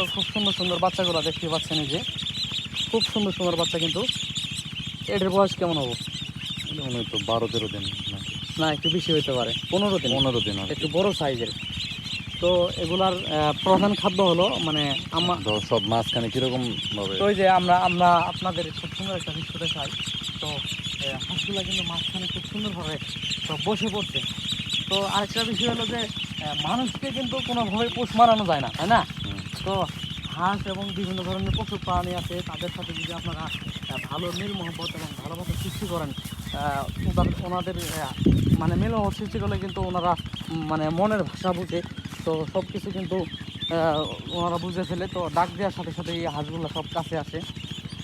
তো খুব সুন্দর সুন্দর বাচ্চাগুলো দেখতে পাচ্ছেন এই যে। খুব সুন্দর সুন্দর বাচ্চা কিন্তু। এটার বয়স কেমন হব? মনে হয় তো বারো তেরো দিন না একটু বেশি হইতে পারে। পনেরো দিন। পনেরো দিন একটু বড় সাইজের। তো এগুলার প্রধান খাদ্য হলো মানে আমার সব মাঝখানে কীরকম ভাবে? ওই যে আমরা আমরা আপনাদের খুব সুন্দর একটা দৃশ্য দেখাই। তো হাঁসগুলা কিন্তু মাঝখানে খুব সুন্দরভাবে সব বসে পড়ছে। তো আরেকটা বিষয় হলো যে মানুষকে কিন্তু কোনোভাবে পোষ মারানো যায় না তাই না। তো হাঁস এবং বিভিন্ন ধরনের পশু প্রাণী আছে, তাদের সাথে যদি আপনারা ভালো মিল মহব্বত এবং ভালোবাসা সৃষ্টি করেন ওনাদের মানে মিল মহব্বত সৃষ্টি করলে কিন্তু ওনারা মানে মনের ভাষা বুঝে, তো সব কিছু কিন্তু ওনারা বুঝে ফেলে, তো ডাক দেওয়ার সাথে সাথে এই হাঁসগুলো সব কাছে আসে।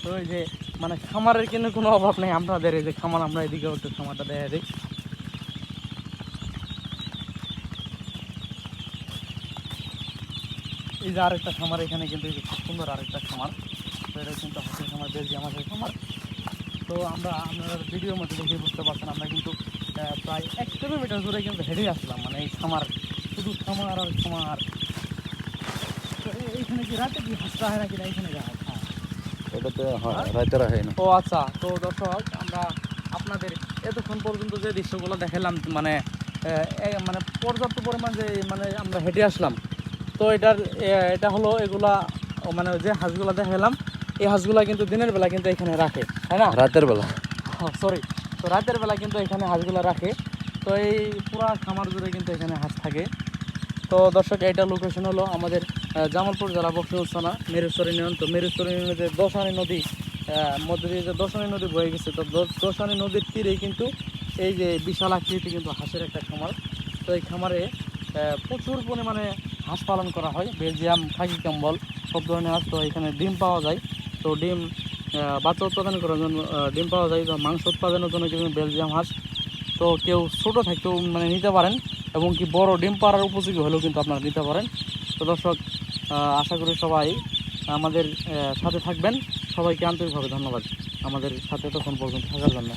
তো এই যে মানে খামারের কিন্তু কোনো অভাব নেই আপনাদের, এই যে খামার, আমরা এদিকে একটু খামারটা দেখা দিই। এই যে আরেকটা খামার এখানে কিন্তু খুব সুন্দর আরেকটা খামার। তো এটা কিন্তু হাঁসের খামার বেলজিয়াম হাঁসের খামার। তো আমরা আপনারা ভিডিওর মধ্যে দেখে বুঝতে পারছেন আমরা কিন্তু প্রায় এক কিলোমিটার দূরে কিন্তু হেঁটে আসলাম। মানে এই খামার শুধু খামার আর খামার। তো এইখানে কি রাতে কি হাঁসটা হয় নাকি না এইখানে যা হয়? এটাতে না। ও আচ্ছা তো দর্শক আমরা আপনাদের এতক্ষণ পর্যন্ত যে দৃশ্যগুলো দেখালাম মানে মানে পর্যাপ্ত পরিমাণ যে মানে আমরা হেঁটে আসলাম তো এটার এটা হলো এগুলা মানে যে হাঁসগুলা দেখালাম এই হাঁসগুলা কিন্তু দিনের বেলা কিন্তু এখানে রাখে তাই না? রাতের বেলা। সরি তো রাতের বেলা কিন্তু এখানে হাঁসগুলা রাখে তো এই পুরা খামার জুড়ে কিন্তু এখানে হাঁস থাকে। তো দর্শক এটা লোকেশন হলো আমাদের জামালপুর জেলা বক্সিমস্থানা মেরুশ্বরী ইউনিয়ন তো মেরুশ্বরী ইউনিয়নে যে দশানী নদী মধ্যে দিয়ে যে দশানী নদী বয়ে গেছে তো দশানী নদীর তীরেই কিন্তু এই যে বিশাল আকৃতি কিন্তু হাঁসের একটা খামার। তো এই খামারে প্রচুর পরিমাণে হাঁস পালন করা হয়, বেলজিয়াম, খাকি কম্বল, সব ধরনের হাঁস তো এখানে ডিম পাওয়া যায়। তো ডিম বাচ্চা উৎপাদন করার জন্য ডিম পাওয়া যায়, তো মাংস উৎপাদনের জন্য কিন্তু বেলজিয়াম হাঁস। তো কেউ ছোটো থাকতেও মানে নিতে পারেন, এবং কি বড় ডিম পাড়ার উপযোগী হলেও কিন্তু আপনারা নিতে পারেন। তো দর্শক আশা করি সবাই আমাদের সাথে থাকবেন। সবাইকে আন্তরিকভাবে ধন্যবাদ। আমাদের সাথে তখন পর্যন্ত থাকার জন্য।